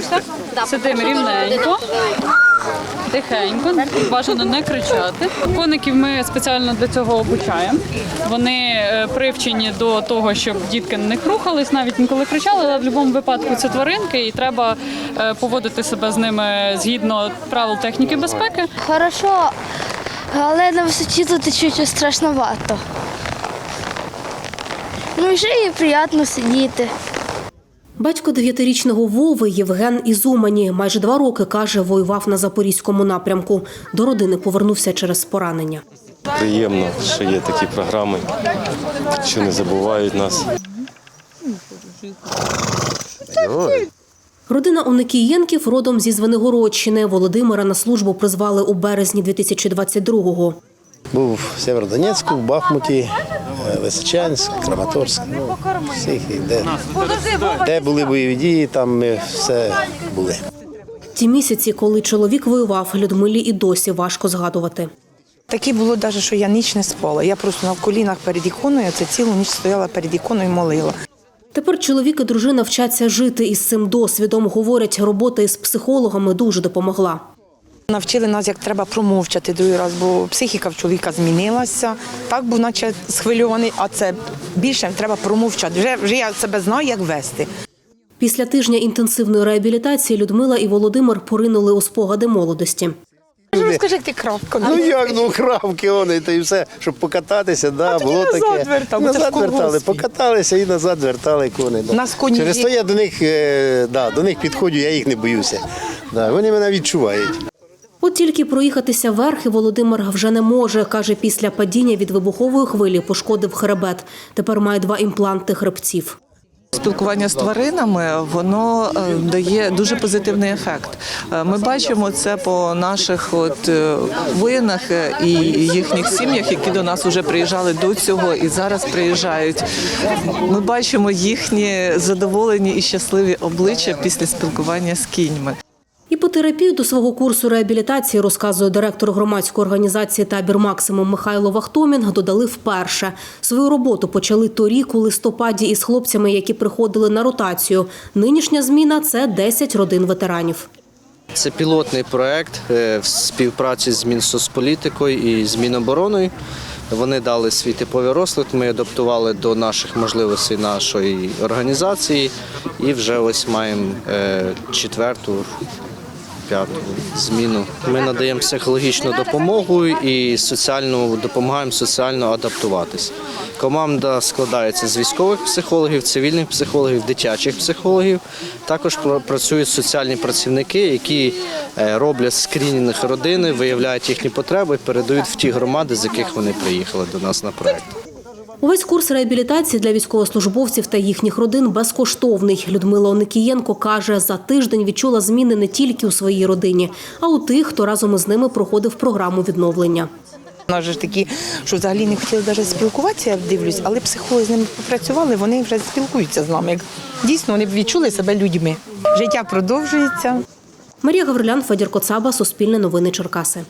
Розслабляємося, сидимо рівненько. Тихенько, бажано не кричати. Коників ми спеціально для цього обучаємо. Вони е, привчені до того, щоб дітки на них рухались, навіть інколи кричали, але в будь-якому випадку це тваринки, і треба е, поводити себе з ними згідно правил техніки безпеки. Хорошо, але на висоті тут чуть страшновато. Ну і ще і приємно сидіти. Батько дев'ятирічного Вови Євген із Умані майже два роки каже, воював на запорізькому напрямку. До родини повернувся через поранення. Приємно, що є такі програми, що не забувають нас. Родина Оникієнків родом зі Звенигородщини. Володимира на службу призвали у березні 2022-го. Був в Сєвєродонецьку, в Бахмуті, Лисичанськ, Краматорськ. Ну, всіх, і де, де були бойові дії, там ми все були. Ті місяці, коли чоловік воював, Людмилі і досі важко згадувати. Таке було навіть, що я ніч не спала. Я просто на колінах перед іконою, це цілу ніч стояла перед іконою і молила. Тепер чоловік і дружина вчаться жити із цим досвідом. Говорять, робота із психологами дуже допомогла. Навчили нас, як треба промовчати другий раз, бо психіка в чоловіка змінилася. Так був наче схвильований, а це більше треба промовчати. Вже, вже я себе знаю, як вести. Після тижня інтенсивної реабілітації Людмила і Володимир поринули у спогади молодості. Розкажи, як ти кравка. Ну як, ну кравки вони, та і все, щоб покататися, да, тоді було назад таке. ж назад вертали, покаталися і назад вертали кони. Да. Нас коні Через то я до них, е, да, до них підходжу, я їх не боюся. Да, вони мене відчувають. От тільки проїхатися верхи Володимир вже не може. Каже, після падіння від вибухової хвилі пошкодив хребет. Тепер має два імпланти хребців. Спілкування з тваринами воно е, дає дуже позитивний ефект. Е, Ми бачимо це по наших от е, воїнах і їхніх сім'ях, які до нас вже приїжджали до цього і зараз приїжджають. Ми бачимо їхні задоволені і щасливі обличчя після спілкування з кіньми. Іпотерапію до свого курсу реабілітації, розказує директор громадської організації Табір Максимум Михайло Вахтомін, додали вперше. Свою роботу почали торік у листопаді із хлопцями, які приходили на ротацію. Нинішня зміна це 10 родин ветеранів. Це пілотний проект е, в співпраці з Мінсоцполітикою і з Мінобороною. Вони дали свій типовий розклад. Ми адаптували до наших можливостей нашої організації і вже ось маємо е, четверту. П'яту зміну. Ми надаємо психологічну допомогу і соціальну допомагаємо соціально адаптуватись. Команда складається з військових психологів, цивільних психологів, дитячих психологів. Також працюють соціальні працівники, які е, роблять скрінінг родини, виявляють їхні потреби, передають в ті громади, з яких вони приїхали до нас на проект. Увесь курс реабілітації для військовослужбовців та їхніх родин безкоштовний. Людмила Оникієнко каже, за тиждень відчула зміни не тільки у своїй родині, а у тих, хто разом із ними проходив програму відновлення. У нас же ж такі, що взагалі не хотіли навіть спілкуватися, я дивлюсь, але психологи з ними попрацювали, вони вже спілкуються з нами. Дійсно, вони б відчули себе людьми. Життя продовжується. Марія Гаврилян, Федір Коцаба, Суспільне новини Черкаси.